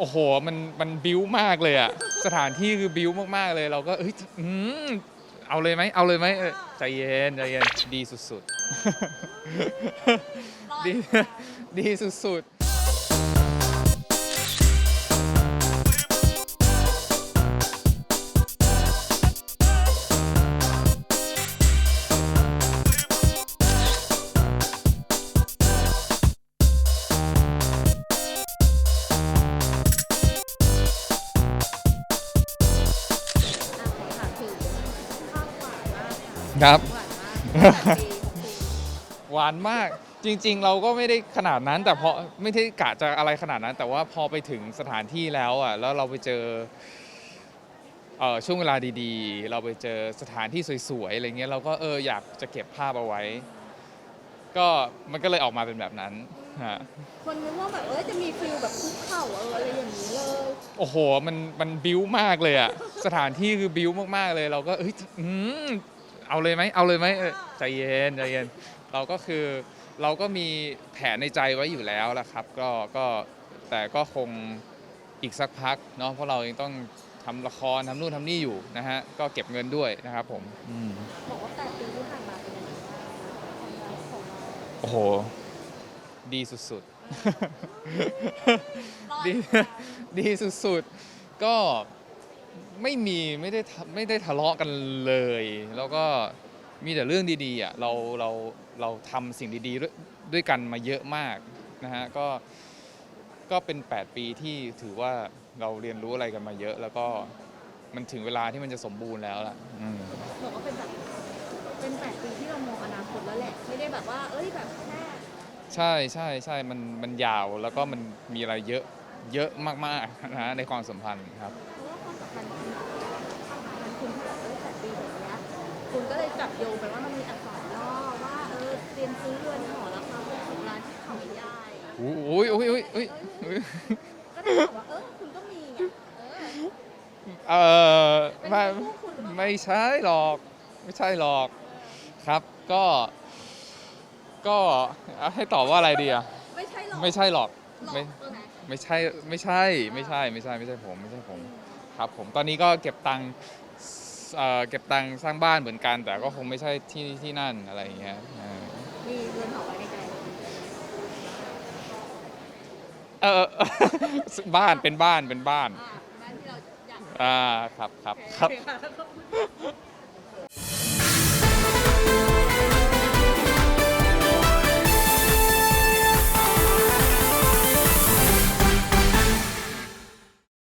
โอ้โห มันมันบิ้วมากเลยอะสถานที่คือบิ้วมากๆเลย เราก็เอ้ยอืมเอาเลยไหมเอาเลยไหมเออใจเย็นใจเย็นดีสุดๆ ดีดีสุดๆ ค่ะครับหวานมากแปดปีหกปีหวานมากจริง ๆ เราก็ไม่ได้ขนาดนั้น แต่พอไม่ได้กะจะอะไรขนาดนั้น แต่ว่าพอไปถึงสถานที่แล้วอะแล้วเราไปเจอเอ่อช่วงเวลาดีๆ เราไปเจอสถานที่สวยๆอะไรเงี้ยเราก็เอออยากจะเก็บภาพเอาไว้ ก็มันก็เลยออกมาเป็นแบบนั้นฮะคนนึกว่าแบบเอ้ยจะมีฟิลแบบคุกเข่าเอออะไรอย่างนี้เลย โอ้โหมันมันบิ้วมากเลยอะสถานที่คือบิ้วมากๆเลย เราก็เอ้ยอืม เอาเลยไหมเอาเลยไหมเออใจเย็นใจเย็น เราก็คือเราก็มีแผนในใจไว้อยู่แล้วละครับ ก็ก็แต่ก็คงอีกสักพักเนาะเพราะเรายังต้องทำละครทำนู่นทำนี่อยู่นะฮะก็เก็บเงินด้วยนะครับผมอืม บอกว่าแปดปีที่ผ่านมาเป็นยังไงบ้างความรักของเราโอ้โห ดีสุดๆ ดี ดีสุดๆ ก็ ไม่มีไม่ได้ทะไม่ได้ทะเลาะกันเลย แล้วก็มีแต่เรื่องดีๆอะเราเราเราทำสิ่งดีๆด้วยด้วยกันมาเยอะมากนะฮะก็ก็เป็น 8 ปีที่ถือว่าเราเรียนรู้อะไรกันมาเยอะ แล้วก็มันถึงเวลาที่มันจะสมบูรณ์แล้วล่ะอืม บอกว่าเป็นแบบเป็นแปดปีที่เรามองอนาคตแล้วแหละ ไม่ได้แบบว่า เอ้ยแบบแค่ใช่ใช่ใช่มันมันยาวแล้วก็มันมีอะไรเยอะเยอะมากๆนะฮะในความสัมพันธ์ครับ ความสัมพันธ์คุณที่แบบเอ้ยแปดปีแบบเนี้ยคุณก็เลยจับโยงไปว่ามันมีอักษรย่อว่าเออเตรียมซื้อเรือนหอราคาหกสิบล้านที่เขาใหญ่อุ้ยอุ้ยอุ้ยอุ้ยอุ้ยก็ได้บอกว่าเออคุณก็มีไงเออเออเป็นไม่คู่คุณหรือเปล่าไม่ใช่หรอก ไม่ใช่หรอกครับก็ ก็เอาให้ตอบว่าอะไรดีอะไม่ใช่หรอกไม่ใช่หรอกหลอกไม่ตัวไหนไม่ใช่ไม่ใช่ไม่ใช่ไม่ใช่ไม่ใช่ผมไม่ใช่ผม ครับผมตอนนี้ก็เก็บตังค์ เอ่อเก็บตังค์สร้างบ้านเหมือนกัน แต่ก็คงไม่ใช่ที่ที่นั่นอะไรอย่างเงี้ยเออมีเรือนหอไว้ในใจเออบ้านเป็นบ้านเป็นบ้าน อ่าบ้านที่เราอยากอ่าครับครับโอเครับ โอเค่ะ